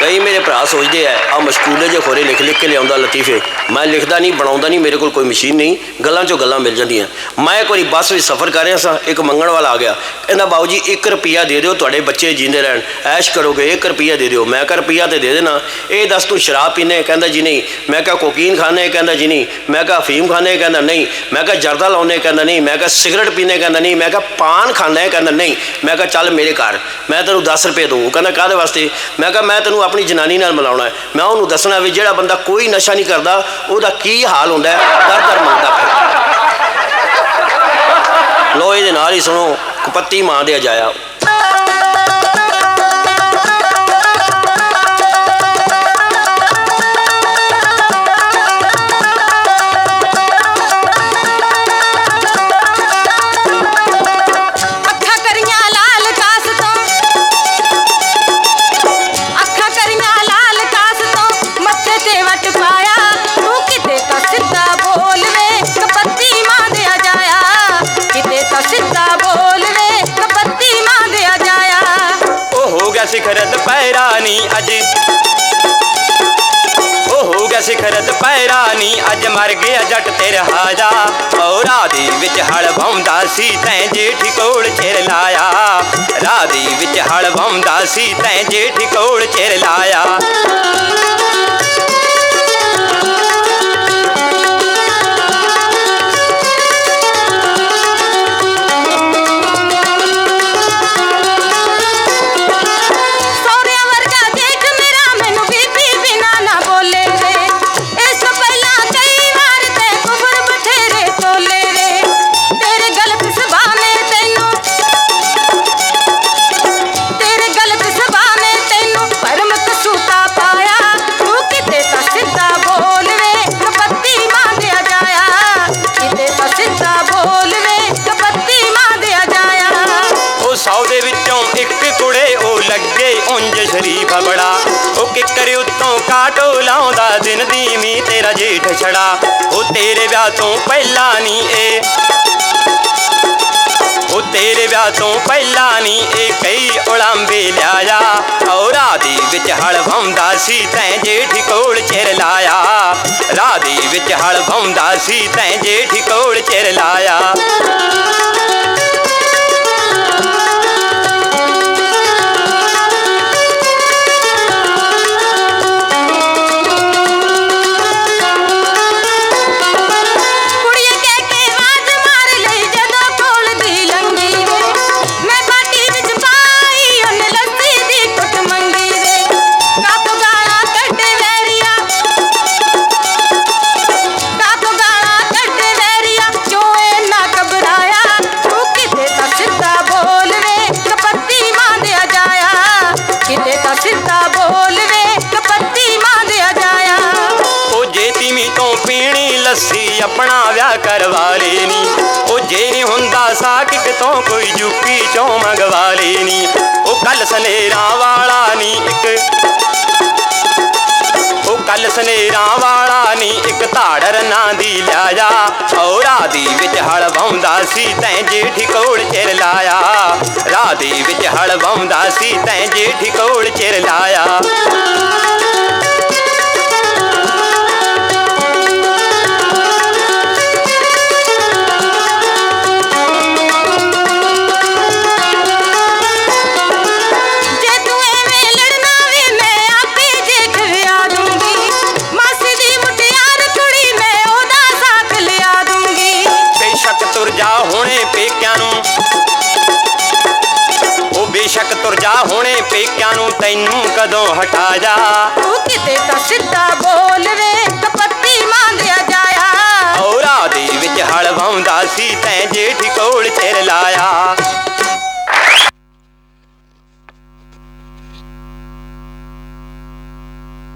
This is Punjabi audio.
ਕਈ ਮੇਰੇ ਭਰਾ ਸੋਚਦੇ ਆ ਆ ਮਸ਼ਕੂਲੇ ਜੇ ਖੋਰੇ ਲਿਖ ਲਿਖ ਕੇ ਲਿਆਉਂਦਾ ਲਤੀਫੇ। ਮੈਂ ਲਿਖਦਾ ਨਹੀਂ, ਬਣਾਉਂਦਾ ਨਹੀਂ, ਮੇਰੇ ਕੋਲ ਕੋਈ ਮਸ਼ੀਨ ਨਹੀਂ, ਗੱਲਾਂ ਚੋਂ ਗੱਲਾਂ ਮਿਲ ਜਾਂਦੀਆਂ। ਮੈਂ ਕੋਈ ਬੱਸ ਵਿੱਚ ਸਫ਼ਰ ਕਰ ਰਿਹਾ ਸਾਂ, ਇੱਕ ਮੰਗਣ ਵਾਲਾ ਆ ਗਿਆ। ਕਹਿੰਦਾ, ਬਾਊ ਜੀ 1 ਰੁਪਿਆ ਦੇ ਦਿਓ, ਤੁਹਾਡੇ ਬੱਚੇ ਜਿੰਦੇ ਰਹਿਣ। ਐਸ਼ ਕਰੋਗੇ 1 ਰੁਪਿਆ ਦੇ ਦਿਓ। ਮੈਂ ਕਿਹਾ ਰੁਪਿਆ ਤੇ ਦੇ ਦੇਣਾ। ਇਹ ਦੱਸ, ਤੂੰ ਸ਼ਰਾਬ ਪੀਨੇ ਕਹਿੰਦਾ, ਜੀ ਨਹੀਂ। ਮੈਂ ਕਿਹਾ, ਕੋਕੀਨ ਖਾਣੇ ਕਹਿੰਦਾ, ਜੀ ਨਹੀਂ। ਮੈਂ ਕਿਹਾ, ਅਫੀਮ ਖਾਣੇ ਕਹਿੰਦਾ, ਨਹੀਂ। ਮੈਂ ਕਿਹਾ, ਜਰਦਾ ਲਾਉਣੇ ਕਹਿੰਦਾ, ਨਹੀਂ। ਮੈਂ ਕਿਹਾ, ਸਿਗਰਟ ਪੀਨੇ ਕਹਿੰਦਾ, ਨਹੀਂ। ਮੈਂ ਕਿਹਾ, ਪਾਨ ਖਾਣਾ ਕਹਿੰਦਾ, ਨਹੀਂ। ਮੈਂ ਕਿਹਾ, ਚੱਲ ਮੇਰੇ ਘਰ, ਮੈਂ ਤੈਨੂੰ 10 ਰੁਪਏ ਦਊਂ। ਕਹਿੰਦਾ, ਕਾਹਦੇ ਵਾਸਤੇ? ਮੈਂ ਕਿਹਾ, ਮੈਂ ਤੈਨੂੰ ਆਪਣੀ ਜਨਾਨੀ ਨਾਲ ਮਿਲਾਉਣਾ ਹੈ। ਮੈਂ ਉਹਨੂੰ ਦੱਸਣਾ ਵੀ ਜਿਹੜਾ ਬੰਦਾ ਕੋਈ ਨਸ਼ਾ ਨਹੀਂ ਕਰਦਾ, ਉਹਦਾ ਕੀ ਹਾਲ ਹੁੰਦਾ ਹੈ? ਦਰ ਦਰ ਮੰਗਦਾ ਫਿਰ। ਲੋ ਇਹਦੇ ਨਾਲ ਹੀ ਸੁਣੋ, ਕਪੱਤੀ ਮਾਂ ਦੇ ਅਜਾਇਆ। ਸਿਖਰ ਦੁਪਹਿਰਾ ਅੱਜ। ਉਹ ਹੋ ਗਿਆ ਸਿਖਰ ਦੁਪਹਿਰਾ ਅੱਜ, ਮਰ ਗਿਆ ਜੱਟ ਤੇਰਾ ਹਾਜਾ। ਓ ਰਾਦੀ ਵਿੱਚ ਹਲ ਭੌਂਦਾ ਸੀ ਤੈਂ ਜੇਠੀ ਕੋਲ ਚਿਰ ਲਾਇਆ। ਰਾਦੀ ਵਿੱਚ ਹਲ ਭੌਂਦਾ ਸੀ ਤੈਂ ਜੇਠੀ ਕੋਲ ਚਿਰ ਲਾਇਆ। ਲੱਗੇ ਸ਼ਰੀਫ ਬੜਾ ਉਹ ਕਿੱਕਰ ਉੱਤੋਂ ਕਾਟੋ ਲਾਉਂਦਾ, ਦਿਨ ਦੀ ਤੇਰਾ ਜੇਠ ਛੜਾ। ਉਹ ਤੇਰੇ ਵਿਆਹ ਤੋਂ ਪਹਿਲਾਂ ਨਹੀਂ ਇਹ ਉਹ ਤੇਰੇ ਵਿਆਹ ਤੋਂ ਪਹਿਲਾਂ ਨਹੀਂ ਇਹ ਕਈ ਉਲਾਂਬੇ ਲਿਆਇਆ। ਔਰ ਰਾਦੀ ਵਿੱਚ ਹਲ ਭੌਂਦਾ ਸੀ, ਤੈਂ ਜੇਠੀ ਕੋਲ ਚਿਰ ਲਾਇਆ। ਰਾਦੀ ਵਿੱਚ ਹਲ ਭੌਂਦਾ ਸੀ, ਤੈਂ ਜੇਠੀ ਕੋਲ ਚਿਰ ਲਾਇਆ। ਲੱਸੀ ਆਪਣਾ ਵਿਆਹ ਕਰਵਾ ਲੈਣੀ। ਉਹ ਜੇ ਨਹੀਂ ਹੁੰਦਾ ਸਾਕ ਕਿਤੋਂ ਕੋਈ ਯੂਪੀ ਚੋਂ ਮੰਗਵਾ ਲੈਣੀ। ਉਹ ਕੱਲ ਸਨੇਰਾਂ ਵਾਲਾ ਨਹੀਂ ਇੱਕ। ਉਹ ਕੱਲ ਸਨੇਰਾਂ ਵਾਲਾ ਨਹੀਂ ਇੱਕ। ਧਾੜਰ ਨਾਂ ਦੀ ਲਿਆਇਆ ਔਰ ਰਾਦੀ ਵਿੱਚ ਹਲ ਵਾਉਂਦਾ ਸੀ, ਤੈਂ ਜੇਠੀ ਕੋਲ ਚਿਰ ਲਾਇਆ। ਰਾਦੀ ਵਿੱਚ ਹਲ ਵਾਉਂਦਾ ਸੀ, ਤੈਂ ਜੇਠੀ ਕੋਲ ਚਿਰ ਲਾਇਆ। ਹੁਣੇ ਪੇਕਿਆਂ ਨੂੰ। ਉਹ ਬੇਸ਼ੱਕ ਤੁਰ ਜਾ ਹੁਣੇ ਪੇਕਿਆਂ ਨੂੰ ਤੈਨੂੰ ਕਦੋਂ ਹਟਾ ਜਾ। ਤੂੰ ਕਿਤੇ ਤਾਂ ਸਿੱਧਾ ਬੋਲ ਵੇ ਕਪੱਤੀ ਮਾਂ ਦਿਆ ਜਾਇਆ। ਔਰਾ ਦੇ ਵਿੱਚ ਹਲ ਵਾਉਂਦਾ ਸੀ ਤੈਂ ਜੇਠੀ ਕੋਲ ਚਿਰ ਲਾਇਆ।